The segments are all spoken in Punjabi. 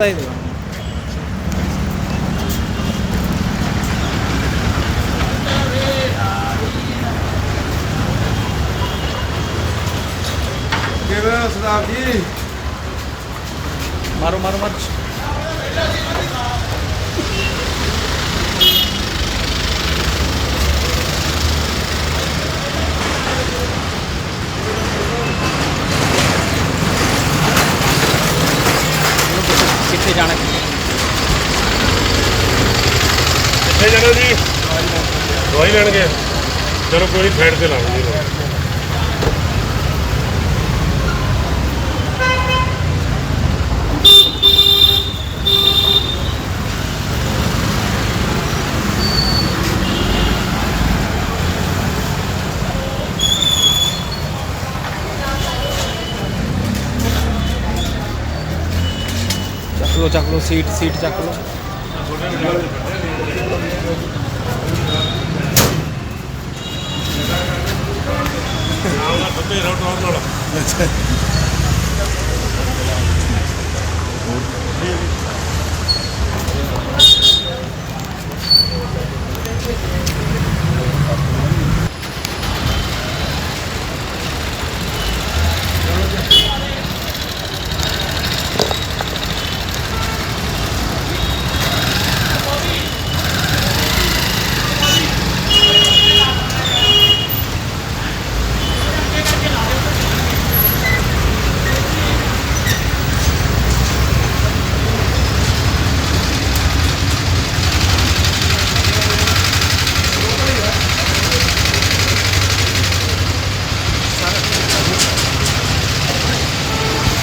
ಇದು ਕਿਵੇਂ ਹੋ ਸਰਦਾਰ ਜੀ ਮਾਰੋ ਮਾਰੋ ਮਾਰੋ ਕਿੱਥੇ ਜਾਣਾ ਕਿੱਥੇ ਜਾਣਾ ਜੀ ਦਵਾਈ ਚਲੋ ਕੋਈ ਨਹੀਂ ਸਾਈਡ ਤੇ ਲਾਵਾਂਗੇ ਚੱਕ ਲਓ ਚੱਕ ਲਓ ਸੀਟ ਸੀਟ ਚੱਕ ਲਓ। ਨਾਲ ਨਾਲ ਖੱਬੇ ਰੋਟ ਨਾਲ ਨਾਲ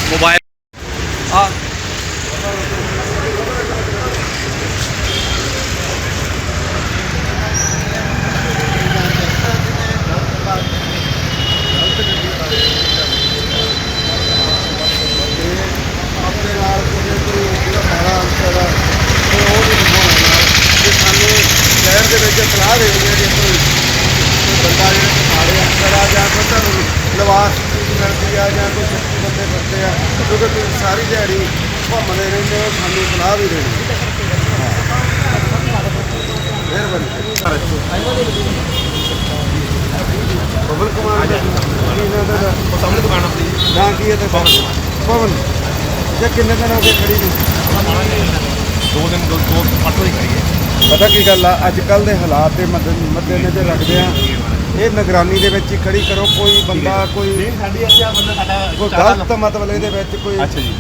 ਮੋਬਾਈਲ ਆ ਆਪਣੇ ਨਾਲ ਕੋਈ ਕੋਈ ਜਿਹੜਾ ਮਾੜਾ ਅੰਸਰ ਆ ਤੇ ਉਹ ਨਹੀਂ ਦਿਖਾਉਣਾ ਕਿ ਸਾਨੂੰ ਸ਼ਹਿਰ ਦੇ ਵਿੱਚ ਸਲਾਹ ਦੇ ਦਿੰਦੇ ਆ ਕਿ ਕੋਈ ਕੋਈ ਬੰਦਾ ਜਿਹੜਾ ਕੋਈ ਮਾੜੇ ਅੰਸਰ ਆ ਜਾਂ ਕੋਈ ਤੁਹਾਨੂੰ ਲਿਵਾਸ ਚੀਜ਼ ਮਿਲਦੀ ਆ ਜਾਂ ਕੋਈ ਸੱਚੀ ਬੰਦੇ ਫਿਰਦੇ ਆ ਕਿਉਂਕਿ ਤੁਸੀਂ ਸਾਰੀ ਦਿਹਾੜੀ ਘੁੰਮਦੇ ਰਹਿੰਦੇ ਹੋ ਸਾਨੂੰ ਸਲਾਹ ਵੀ ਦੇਣੀ ਹਾਂ। ਮਿਹਰਬਾਨੀ। ਬਬਲ ਕੁਮਾਰ ਜੀ ਇਹਨਾਂ ਦਾ ਸਾਹਮਣੇ ਦੁਕਾਨ ਆਪਣੀ। ਨਾਂ ਕੀ ਹੈ ਤੇ ਪਵਨ। ਜੇ ਕਿੰਨੇ ਦਿਨ ਹੋ ਗਏ ਖੜੀ ਨੂੰ? ਦੋ ਦਿਨ ਦੋ ਦੋ ਪਰਸੋਂ ਦੀ ਖੜੀ ਹੈ। ਪਤਾ ਕੀ ਗੱਲ ਆ? ਅੱਜ ਕੱਲ ਦੇ ਹਾਲਾਤ ਦੇ ਮੱਦੇ ਨਜ਼ਰ ਰੱਖਦੇ ਆ। ਇਹ ਨਿਗਰਾਨੀ ਦੇ ਵਿੱਚ ਹੀ ਖੜੀ ਕਰੋ। ਕੋਈ ਬੰਦਾ ਕੋਈ ਸਾਡੀ ਅੱਛਾ ਬੰਦਾ ਸਾਡਾ ਕੋਈ ਗਲਤ ਮਤਲਬ ਇਹਦੇ ਵਿੱਚ ਕੋਈ ਅੱਛਾ ਜੀ।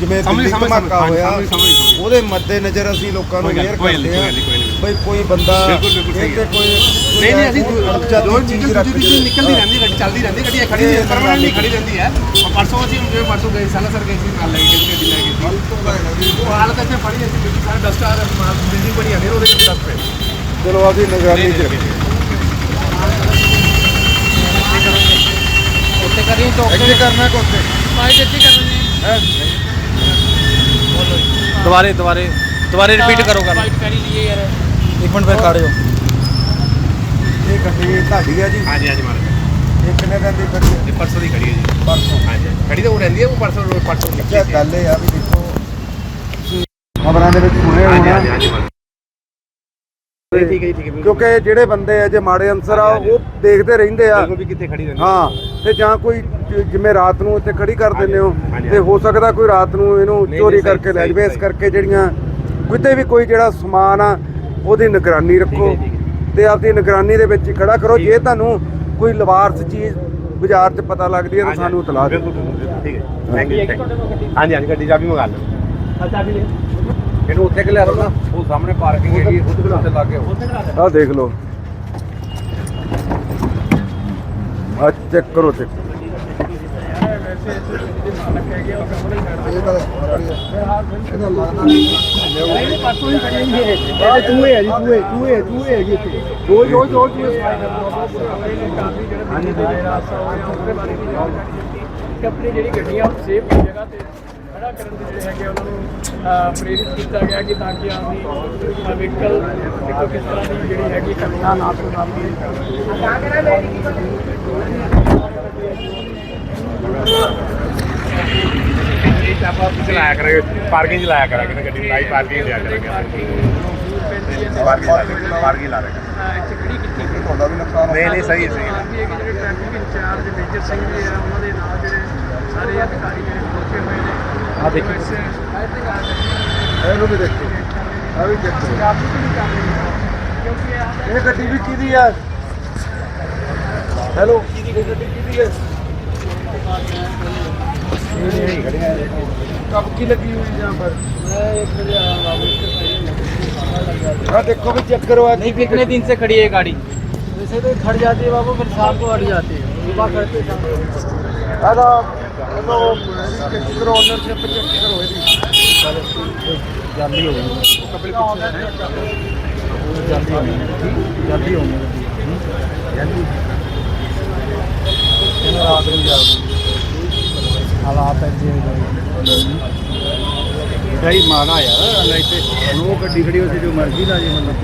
ਜਿਵੇਂ ਦਿੱਲੀ ਧਮਾਕਾ ਹੋਇਆ। ਉਹਦੇ ਮੱਦੇ ਨਜ਼ਰ ਅਸੀਂ ਲੋਕਾਂ ਨੂੰ ਅਵੇਅਰ ਗੱਲ ਕਰਦੇ ਆ। ਬਈ ਕੋਈ ਬੰਦਾ ਬਿਲਕੁਲ, ਬਿਲਕੁਲ ਸਹੀ ਇਹ ਤੇ ਹੈ। ਕੋਈ ਨਹੀਂ ਨਹੀਂ ਅਸੀਂ ਕੋਈ ਰੋਜ਼ ਚੀਜ਼ ਨਿਕਲ ਰੱਖ ਦੂਜੀ ਕੇ- ਚੀਜ਼ ਨਿਕਲਦੀ ਰਹਿੰਦੀ ਗੱਡੀ ਚੱਲਦੀ ਰਹਿੰਦੀ ਗੱਡੀ ਇਹ ਖੜੀ ਨਹੀਂ ਇਹ ਪਰਮਾਨੈਂਟਲੀ ਖੜੀ ਰਹਿੰਦੀ ਹੈ ਔਰ ਪਰਸੋਂ ਅਸੀਂ ਜਿਵੇਂ ਪਰਸੋਂ ਗਏ ਸਾਲਾ ਸਰ ਗਏ ਸੀ ਨਾਲ ਲੈ ਕੇ ਗੱਡੀ ਲੈ ਕੇ ਗਏ ਸੀ ਉਹ ਹਾਲਤ ਇੱਥੇ ਫੜੀ ਅਸੀਂ ਬਿਲਕੁਲ ਸਾਰੇ ਡਸਟ ਆ ਰਿਹਾ ਬਿਲਡਿੰਗ ਬੜੀ ਆ ਰਹੀ ਉਹਦੇ ਵਿੱਚ ਦਸ ਪਏ ਚਲੋ ਅਸੀਂ ਨਿਗਰਾਨੀ ਚ ਉੱਤੇ ਕਰੀ ਚੌਕ ਅੱਗੇ ਕਰਨਾ ਕੋਤੇ ਪਾਈ ਦਿੱਤੀ ਕਰਨੀ ਹੈ ਦੁਬਾਰੇ ਦੁਬਾਰੇ ਦੁਬਾਰੇ ਰਿਪੀਟ ਕਰੋ ਗੱਲ ਇੱਕ ਮਿੰਟ ਫਿਰ ਖੜੇ ਹੋ ਇਹ ਗੱਡੀ ਤੁਹਾਡੀ ਆ ਜੀ? ਹਾਂਜੀ ਹਾਂਜੀ ਮਾਲਕ। ਇਹ ਕਿੰਨੇ ਦਿਨ ਦੀ ਖੜੀ ਹੈ ਪਰਸੋਂ ਦੀ ਖੜੀ ਹੈ ਜੀ। ਪਰਸੋਂ। ਹਾਂਜੀ ਖੜੀ ਤਾਂ ਉਹ ਰਹਿੰਦੀ ਹੈ ਉਹ ਪਰਸੋਂ ਰੋਜ਼ ਪਰਸੋਂ ਨਿਕਲੀ ਗੱਲ ਇਹ ਆ ਵੀ ਦੇਖੋ ਖਬਰਾਂ ਦੇ ਵਿੱਚ ਸੁਣਿਆ ਹਾਂਜੀ ਹੋਣਾ ਹਾਂਜੀ ਹਾਂਜੀ ਠੀਕ ਹੈ ਜੀ, ਠੀਕ ਹੈ। ਬਿਲਕੁਲ। ਕਿਉਂਕਿ ਜਿਹੜੇ ਬੰਦੇ ਆ ਜੇ ਮਾੜੇ ਅੰਸਰ ਆ ਹਾਂਜੀ, ਉਹ ਦੇਖਦੇ ਰਹਿੰਦੇ ਆ। ਬਿਲਕੁਲ ਵੀ ਕਿੱਥੇ ਖੜੀ ਰਹਿੰਦੀ ਹਾਂ ਤੇ ਜਾਂ ਕੋਈ ਜ- ਜਿਵੇਂ ਰਾਤ ਨੂੰ ਇੱਥੇ ਖੜੀ ਕਰ ਦਿੰਦੇ ਹੋ ਹਾਂਜੀ, ਤੇ ਹੋ ਸਕਦਾ ਕੋਈ ਰਾਤ ਨੂੰ ਇਹਨੂੰ ਨਹੀਂ, ਚੋਰੀ ਕਰਕੇ ਲੈ ਸਹੀ, ਜਾਵੇ ਇਸ ਸਹੀ। ਕਰਕੇ ਜਿਹੜੀਆਂ ਕਿਤੇ ਵੀ ਕੋਈ ਜਿਹੜਾ ਸਮਾਨ ਆ ਉਹਦੀ ਨਿਗਰਾਨੀ ਰੱਖੋ ਹੈ, ਤੇ ਆਪਦੀ ਨਿਗਰਾਨੀ ਦੇ ਵਿੱਚ ਹੀ ਖੜਾ ਕਰੋ। ਜੇ ਹੈ। ਤੁਹਾਨੂੰ ਕੋਈ ਲਵਾਰਸ ਚੀਜ਼ ਬਾਜ਼ਾਰ 'ਚ ਪਤਾ ਲੱਗਦੀ ਹੈ ਤਾਂ ਸਾਨੂੰ ਇਤਲਾਹ ਦਿਓ। ਠੀਕ ਹੈ ਥੈਂਕ ਯੂ ਹਾਂਜੀ ਹਾਂਜੀ ਗੱਡੀ ਚਾਬੀ ਮੰਗਾ ਲਓ। ਚਾਬੀ ਲੈ। ਇਹਨੂੰ ਉੱਥੇ ਕਿ ਲਿਆ ਨਾ ਉਹ ਸਾਹਮਣੇ ਪਾਰਕਿੰਗ ਹੈਗੀ ਉੱਥੇ ਉੱਥੇ ਲਾ ਕੇ ਆਹ ਦੇਖ ਲਓ। ਆ ਚੈੱਕ ਕਰੋ ਚੈੱਕ ਇਹਦਾ ਲੱਗਦਾ ਚੂਹੇ ਹੈ ਜੀ ਚੂਹੇ ਚੂਹੇ ਚੂਹੇ ਹੈਗੀ ਇੱਥੇ ਰੋਜ਼ ਰੋਜ਼ ਰੋਜ਼ ਚੀਜ਼ ਕਿ ਆਪਣੀ ਜਿਹੜੀ ਗੱਡੀਆਂ ਉਹ ਸੇਫ ਜਗ੍ਹਾ ਤੇ ਖੜਾ ਕਰਨ ਦੇ ਜਿਹੜੇ ਹੈਗੇ ਉਹਨਾਂ ਨੂੰ ਪ੍ਰੇਰਿਤ ਕੀਤਾ ਗਿਆ ਕਿ ਤਾਂ ਕਿ ਆਪਣੀ ਵਹੀਕਲ ਦੇਖੋ ਕਿਸ ਤਰ੍ਹਾਂ ਦੀ ਜਿਹੜੀ ਹੈਗੀ ਘਟਨਾ ਨਾ ਤੋਂ ਵਾਪਰੇ ਆਪਾਂ ਪਿੱਛੇ ਲਾਇਆ ਕਰਾਂਗੇ ਪਾਰਕਿੰਗ 'ਚ ਲਾਇਆ ਕਰਾਂਗੇ ਨਾ ਗੱਡੀ ਲਾਈ ਪਾਰਕਿੰਗ ਲਿਆ ਕਰਾਂਗੇ ਪਾਰਕਿੰਗ ਲਾ ਰਹੇ ਚਿਕੜੀ ਕਿੱਥੇ ਤੁਹਾਡਾ ਵੀ ਨੁਕਸਾਨ ਨਹੀਂ ਨਹੀਂ ਸਹੀ ਹੈ ਸਹੀ ਹੈ। ਕਿ ਜਿਹੜੇ ਟ੍ਰੈਫਿਕ ਇੰਚਾਰਜ ਮੇਜਰ ਸਿੰਘ ਜੀ ਆ ਉਹਨਾਂ ਦੇ ਨਾਲ ਜਿਹੜੇ ਸਾਰੇ ਅਧਿਕਾਰੀ ਜਿਹੜੇ ਪਹੁੰਚੇ ਹੋਏ ਨੇ। ਆਹ ਦੇਖੋ। ਇਹਨੂੰ ਵੀ ਦੇਖੋ। ਆ ਵੀ ਦੇਖੋ। ਕਾਫੀ ਵੀ ਕਰ ਰਹੀ ਹੈ। ਕਿਉਂਕਿ ਇਹ ਗੱਡੀ ਵੀ ਕਿਹਦੀ ਹੈ ਹੈਲੋ ਇਹ ਗੱਡੀ ਕਿਹਦੀ ਹੈ कब की लगी हुई यहाँ पर? हाँ देखो भी चेक करो नहीं कितने दिन से खड़ी है गाड़ी? वैसे तो खड़ जाती है बाबू फिर शाम को हट जाती है। सुबह करते अरे जल्दी तो। हो जल्दी हो। जल्दी हो। ਹਾਲਾਤ ਇੱਥੇ ਸਹੀ ਮਾੜਾ ਯਾਰ ਇੱਥੇ ਨੋ ਗੱਡੀ ਖੜੀ ਉਸੇ ਜੋ ਮਰਜ਼ੀ ਲਾ ਜੇ ਮਤਲਬ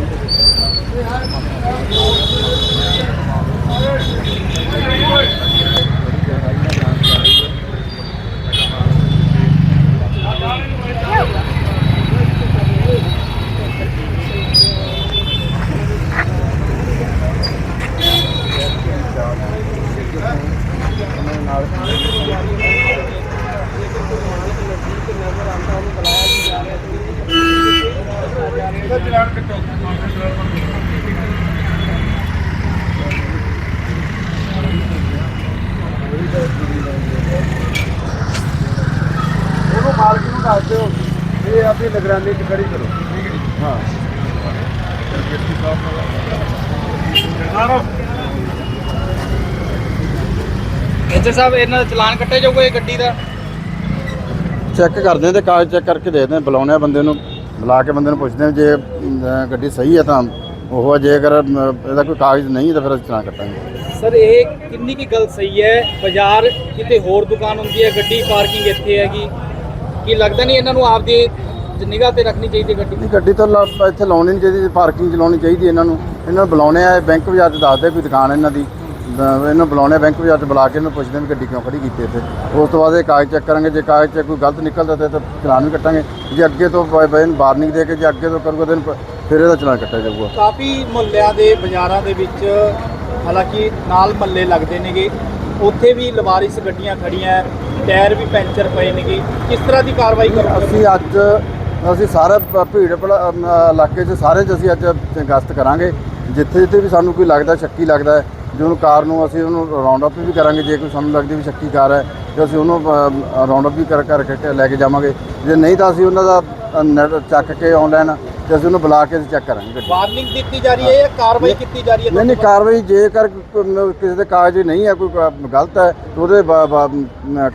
ਇਹ ਆਪਣੀ ਨਿਗਰਾਨੀ ਚ ਖੜੀ ਕਰੋ। ਹਾਂ। ਐਚਏ ਸਾਹਿਬ ਇਹਨਾਂ ਦਾ ਚਲਾਨ ਕੱਟੇ ਜਾਊਗਾ ਇਹ ਗੱਡੀ ਦਾ? ਚੈੱਕ ਕਰਦੇ ਹਾਂ ਤੇ ਕਾਗਜ਼ ਚੈੱਕ ਕਰਕੇ ਦੇਖਦੇ ਹਾਂ ਬੁਲਾਉਂਦੇ ਹਾਂ ਬੰਦੇ ਨੂੰ ਬੁਲਾ ਕੇ ਬੰਦੇ ਨੂੰ ਪੁੱਛਦੇ ਹਾਂ ਜੇ ਅਮ, ਗੱਡੀ ਸਹੀ ਹੈ ਤਾਂ। ਉਹ ਆ, ਜੇਕਰ ਅਮ, ਇਹਦਾ ਕੋਈ ਕਾਗਜ਼ ਨਹੀਂ ਤਾਂ ਫਿਰ ਅਸੀਂ ਚਲਾਨ ਕੱਟਾਂਗੇ। ਸਰ ਇਹ ਕਿੰਨੀ ਕੀ ਗੱਲ ਸਹੀ ਹੈ? ਬਾਜ਼ਾਰ ਕਿਤੇ ਹੋਰ ਦੁਕਾਨ ਹੁੰਦੀ ਹੈ ਗੱਡੀ ਪਾਰਕਿੰਗ ਇੱਥੇ ਹੈਗੀ। ਕੀ ਲੱਗਦਾ ਨਹੀਂ ਇਹਨਾਂ ਨੂੰ ਆਪਦੀ ਨਿਗਾਹ ਤੇ ਰੱਖਣੀ ਚਾਹੀਦੀ ਗੱਡੀ? ਨਹੀਂ ਗੱਡੀ ਤਾਂ ਲਾ- ਇੱਥੇ ਲਾਉਣੀ ਨਹੀਂ ਚਾਹੀਦੀ ਪਾਰਕਿੰਗ ਚ ਲਾਉਣੀ ਚਾਹੀਦੀ ਇਹਨਾਂ ਨੂੰ। ਇਹਨਾਂ ਨੂੰ ਬੁਲਾਉਣੇ ਆ ਬੈਂਕ ਬਾਜ਼ਾਰ ਚ ਦੱਸਦੇ ਕੋਈ ਦੁਕਾਨ ਇਹਨਾਂ ਦੀ। ਬ- ਇਹਨੂੰ ਬੁਲਾਉਣੇ ਆ ਬੈਂਕ ਬਾਜ਼ਾਰ ਚ ਬੁਲਾ ਕੇ ਇਹਨੂੰ ਪੁੱਛਦੇ ਵੀ ਗੱਡੀ ਕਿਉਂ ਖੜੀ ਕੀਤੀ ਇੱਥੇ। ਉਸ ਤੋਂ ਬਾਅਦ ਇਹ ਕਾਗਜ਼ ਚੈੱਕ ਕਰਾਂਗੇ ਜੇ ਕਾਗਜ਼ 'ਚ ਕੋਈ ਗਲਤ ਨਿਕਲਦਾ ਤੇ ਤਾਂ ਚਲਾਨ ਵੀ ਕੱਟਾਂਗੇ। ਜੇ ਅੱਗੇ ਤੋਂ ਬੈਨ ਵਾਰਨਿੰਗ ਦੇ ਕੇ ਜੇ ਅੱਗੇ ਤੋਂ ਕਰੂਗਾ then ਫਿਰ ਇਹਦਾ ਚਲਾਨ ਕੱਟਿਆ ਜਾਊਗਾ। ਕਾਫੀ ਮੁਹੱਲਿਆਂ ਦੇ ਬਾਜ਼ਾਰਾਂ ਦੇ ਵਿੱਚ ਹਾਲਾਂਕਿ ਨਾਲ ਮਹੱਲੇ ਲੱਗਦੇ ਨੇਗੇ। ਉੱਥੇ ਵੀ ਲਵਾਰਿਸ ਗੱਡੀਆਂ ਖੜੀਆਂ ਹੈ, ਟਾਇਰ ਵੀ ਪੈਂਚਰ ਪਏ ਨੇਗੇ। ਕਿਸ ਤਰ੍ਹਾਂ ਦੀ ਕਾਰਵਾਈ ਕਰੋਗੇ? ਅਸੀਂ ਅੱਜ ਅਸੀਂ ਸਾਰੇ ਭੀੜ ਭਲਾ- ਅਮ, ਇਲਾਕੇ 'ਚ ਸਾਰੇ 'ਚ ਅਸੀਂ ਅੱਜ ਗਸ਼ਤ ਕਰਾਂਗੇ। ਜਿੱਥੇ ਜਿੱਥੇ ਵੀ ਸਾਨੂੰ ਕੋਈ ਲੱਗਦਾ ਸ਼ੱਕੀ ਲੱਗਦਾ ਹੈ ਜੇ ਕਾਰ ਨੂੰ ਅਸੀਂ ਉਹਨੂੰ ਰਾਉਂਡ ਅਪ ਵੀ ਕਰਾਂਗੇ ਜੇ ਕੋਈ ਸਾਨੂੰ ਲੱਗਦੀ ਵੀ ਸ਼ੱਕੀ ਕਾਰ ਹੈ ਤੇ ਅਸੀਂ ਉਹਨੂੰ ਰਾਉਂਡ ਅਪ ਵੀ ਕਰ ਕਰਕੇ ਲੈ ਕੇ ਜਾਵਾਂਗੇ। ਜੇ ਨਹੀਂ ਤਾਂ ਅਸੀਂ ਉਹਨਾਂ ਦਾ ਅ, ਨੈਟ ਚੱਕ ਕੇ ਆਨਲਾਈਨ ਤੇ ਅਸੀਂ ਉਹਨੂੰ ਬੁਲਾ ਕੇ ਚੈੱਕ ਕਰਾਂਗੇ ਗੱਡੀ। ਵਾਰਨਿੰਗ ਦਿੱਤੀ ਜਾ ਰਹੀ ਹੈ ਜਾਂ ਕਾਰਵਾਈ ਕੀਤੀ ਜਾ ਰਹੀ ਹੈ ਨਹੀਂ ਨਹੀਂ ਕਾਰਵਾਈ ਜੇਕਰ ਕਿਸੇ ਦੇ ਕਾਗਜ਼ ਨਹੀਂ ਹੈ ਕੋਈ ਗਲਤ ਹੈ ਤਾਂ ਉਹਦੇ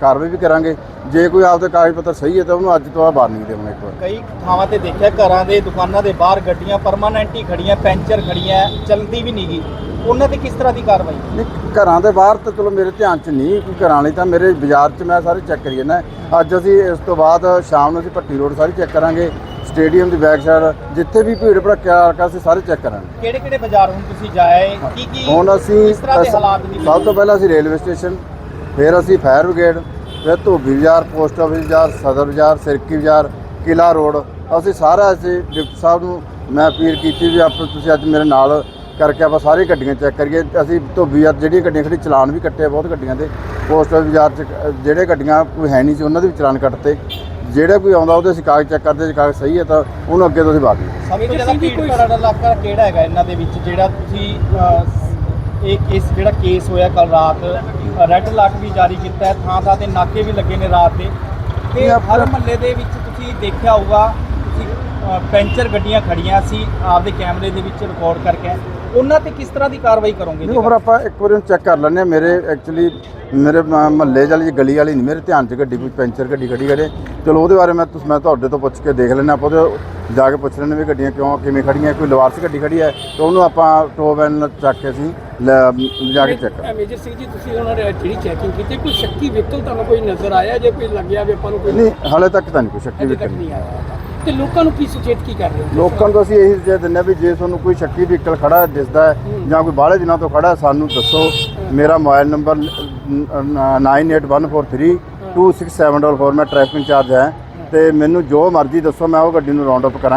ਕਾਰਵਾਈ ਵੀ ਕਰਾਂਗੇ। ਜੇ ਕੋਈ ਆਪਦੇ ਕਾਗਜ਼ ਪੱਤਰ ਸਹੀ ਹੈ ਤਾਂ ਉਹਨੂੰ ਅੱਜ ਤੋਂ ਬਾਅਦ ਵਾਰਨਿੰਗ ਦੇਵਾਂਗੇ ਇੱਕ ਵਾਰ। ਕਈ ਥਾਵਾਂ ਤੇ ਦੇਖਿਆ ਘਰਾਂ ਦੇ ਦੁਕਾਨਾਂ ਦੇ ਬਾਹਰ ਗੱਡੀਆਂ ਪਰਮਾਨੈਂਟ ਹੀ ਖੜੀਆਂ ਪੈਂਚਰ ਖੜੀਆਂ ਚਲਦੀ ਵੀ ਨਹੀਂਗੀ ਉਹਨਾਂ ਤੇ ਕਿਸ ਤਰ੍ਹਾਂ ਦੀ ਕਾਰਵਾਈ? ਨਹੀਂ ਘਰਾਂ ਦੇ ਬਾਹਰ ਤਾਂ ਚਲੋ ਮੇਰੇ ਧਿਆਨ 'ਚ ਨਹੀਂ ਕੋਈ ਘਰਾਂ ਲਈ ਤਾਂ ਮੇਰੇ ਬਾਜ਼ਾਰ 'ਚ ਮੈਂ ਸਾਰੇ ਚੈੱਕ ਕਰੀ ਜਾਂਦਾ। ਅੱਜ ਅਸੀਂ ਇਸ ਤੋਂ ਬਾਅਦ ਸ਼ਾਮ ਨੂੰ ਅਸੀਂ ਭੱਟੀ ਰੋਡ ਸਾਰੀ ਚੈੱਕ ਕਰਾਂਗੇ। ਸਟੇਡੀਅਮ ਦੀ ਬੈਕ ਸਾਈਡ ਜਿੱਥੇ ਵੀ ਭੀੜ ਭੜੱਕਾ ਇਲਾਕਾ ਅਸੀਂ ਸਾਰੇ ਚੈੱਕ ਕਰਾਂਗੇ। ਕਿਹੜੇ ਕਿਹੜੇ ਬਾਜ਼ਾਰ ਹੁਣ ਤੁਸੀਂ ਜਾਏ? ਕੀ ਕੀ ਹੁਣ ਅਸੀਂ ਕਿਸ ਤਰ੍ਹਾਂ ਦੇ ਹਾਲਾਤ ਨੇ? ਸਭ ਤੋਂ ਪਹਿਲਾਂ ਅਸੀਂ ਰੇਲਵੇ ਸਟੇਸ਼ਨ ਫਿਰ ਅਸੀਂ ਫਾਇਰ ਬ੍ਰਿਗੇਡ ਫਿਰ ਧੋਬੀ ਬਾਜ਼ਾਰ ਪੋਸਟ ਆਫਿਸ ਬਾਜ਼ਾਰ ਸਦਰ ਬਾਜ਼ਾਰ ਸਿਰਕੀ ਬਾਜ਼ਾਰ ਕਿਲਾ ਰੋਡ। ਅਸੀਂ ਸਾਰਾ ਅਸੀਂ ਡਿਪਟੀ ਸਾਹਿਬ ਨੂੰ ਮੈਂ ਅਪੀਲ ਕੀਤੀ ਵੀ ਆਪ ਤੁਸੀਂ ਅੱਜ ਮੇਰੇ ਨਾਲ ਕਰਕੇ ਆਪਾਂ ਸਾਰੀ ਗੱਡੀਆਂ ਚੈੱਕ ਕਰੀਏ। ਅਸੀਂ ਧੋਬੀ ਬਾਜ਼ਾਰ ਜਿਹੜੀਆਂ ਗੱਡੀਆਂ ਖੜੀ ਚਲਾਨ ਵੀ ਕੱਟੇ ਆ ਬਹੁਤ ਗੱਡੀਆਂ ਦੇ। ਪੋਸਟ ਆਫਿਸ ਬਾਜ਼ਾਰ 'ਚ ਅ, ਜਿਹੜੇ ਗੱਡੀਆਂ ਕੋਈ ਹੈ ਨਹੀਂ ਸੀ ਉਹਨਾਂ ਦੇ ਵੀ ਚਲਾਨ ਕੱਟਤੇ। ਜਿਹੜੇ ਕੋਈ ਆਉਂਦਾ ਉਹਦੇ ਅਸੀਂ ਕਾਗਜ਼ ਚੈੱਕ ਕਰਦੇ ਜੇ ਕਾਗਜ਼ ਸਹੀ ਹੈ ਤਾਂ ਉਹਨੂੰ ਅੱਗੇ ਤੋਂ ਅਸੀਂ ਵਾਰ ਦਿੰਦੇ ਸਭ ਤੋਂ ਜ਼ਿਆਦਾ ਭੀੜ ਭਾੜ ਦਾ ਇਲਾਕਾ ਕਿਹੜਾ ਹੈਗਾ ਇਹਨਾਂ ਦੇ ਵਿੱਚ ਜਿਹੜਾ ਤੁਸੀਂ ਅਹ, ਇਹ ਕੇਸ ਜਿਹੜਾ ਕੇਸ ਹੋਇਆ ਕੱਲ ਰਾਤ ਰੈੱਡ ਅਲਰਟ ਵੀ ਜਾਰੀ ਕੀਤਾ ਹੈ ਥਾਂ ਥਾਂ ਤੇ ਨਾਕੇ ਵੀ ਲੱਗੇ ਨੇ ਰਾਤ ਦੇ ਤੇ ਇਹ ਹਰ ਮਹੱਲੇ ਦੇ ਵਿੱਚ ਤੁਸੀਂ ਦੇਖਿਆ ਹੋਊਗਾ ਤੁਸੀਂ ਅਹ, ਪੈਂਚਰ ਗੱਡੀਆਂ ਖੜੀਆਂ ਸੀ ਆਪਦੇ ਕੈਮਰੇ ਦੇ ਵਿੱਚ ਰਿਕਾਰਡ ਕਰਕੇ। ਉਹਨਾਂ ਤੇ ਕਿਸ ਤਰ੍ਹਾਂ ਦੀ ਕਾਰਵਾਈ ਕਰੋਗੇ? ਉਹ ਫਿਰ ਆਪਾਂ ਇੱਕ ਵਾਰੀ ਚੈੱਕ ਕਰ ਲੈਂਦੇ ਹਾਂ। ਮੇਰੇ ਐਕਚੁਅਲੀ ਮੇਰੇ ਮਹੱਲੇ ਵਾਲੀ ਗਲੀ ਵਾਲੀ ਨਹੀਂ ਮੇਰੇ ਧਿਆਨ 'ਚ ਗੱਡੀ ਕੋਈ ਪੈਂਚਰ ਗੱਡੀ ਖੜੀ ਕਰੇ ਚਲੋ ਉਹਦੇ ਬਾਰੇ ਮੈਂ ਤੁਸੀਂ ਮੈਂ ਤੁਹਾਡੇ ਤੋਂ ਪੁੱਛ ਕੇ ਦੇਖ ਲੈਣਾ ਆਪਾਂ ਉਹਦੇ ਜਾ ਕੇ ਪੁੱਛ ਲੈਂਦੇ ਵੀ ਗੱਡੀਆਂ ਕਿਉਂ ਕਿਵੇਂ ਖੜੀਆਂ ਕੋਈ ਲਵਾਰਸ ਗੱਡੀ ਖੜੀ ਹੈ ਤਾਂ ਉਹਨੂੰ ਆਪਾਂ ਟੋ ਵੈਨ ਚੱਕ ਕੇ ਅਸੀਂ ਲੈ- ਜਾ ਕੇ ਚੈੱਕ ਕਰਾਂਗੇ। ਮੇਜਰ ਸਿੰਘ ਜੀ ਤੁਸੀਂ ਉਹਨਾਂ ਨੇ ਜਿਹੜੀ ਚੈਕਿੰਗ ਕੀਤੀ ਕੋਈ ਸ਼ੱਕੀ ਵਹੀਕਲ ਤੁਹਾਨੂੰ ਕੋਈ ਨਜ਼ਰ ਆਇਆ? ਜੇ ਕੋਈ ਲੱਗਿਆ ਵੀ ਆਪਾਂ ਨੂੰ ਕੋਈ ਨਹੀਂ ਹਾਲੇ ਤੱਕ ਤਾਂ ਨਹੀਂ ਕੋਈ ਸ਼ੱਕੀ ਅਜੇ ਵੀ ਤੱਕ ਨਹੀਂ ਆਇਆ। ਤੇ ਲੋਕਾਂ ਨੂੰ ਕੀ ਸੁਚੇਤ ਕੀ ਕਰ ਰਹੇ ਹੋ? ਲੋਕਾਂ ਨੂੰ ਤਾਂ ਅਸੀਂ ਇਹੀ ਜੇ ਦਿੰਦੇ ਹਾਂ ਵੀ ਜੇ ਤੁਹਾਨੂੰ ਕੋਈ ਸ਼ੱਕੀ ਵਹੀਕਲ ਖੜਾ ਦਿਸਦਾ ਹੈ ਜਾਂ ਕੋਈ ਬਾਹਲੇ ਦਿਨਾਂ ਤੋਂ ਖੜਾ ਹੈ, ਸਾਨੂੰ ਦੱਸੋ। ਮੇਰਾ ਮੋਬਾਈਲ ਨੰਬਰ 98143 2674 ਮੈਂ ਟ੍ਰੈਫਿਕ ਇੰਚਾਰਜ ਹੈ। ਤੇ ਮੈਨੂੰ ਜੋ ਮਰਜ਼ੀ ਦੱਸੋ ਮੈਂ ਉਹ ਗੱਡੀ ਨੂੰ ਰਾਉਂਡ ਅਪ ਕਰਾਂ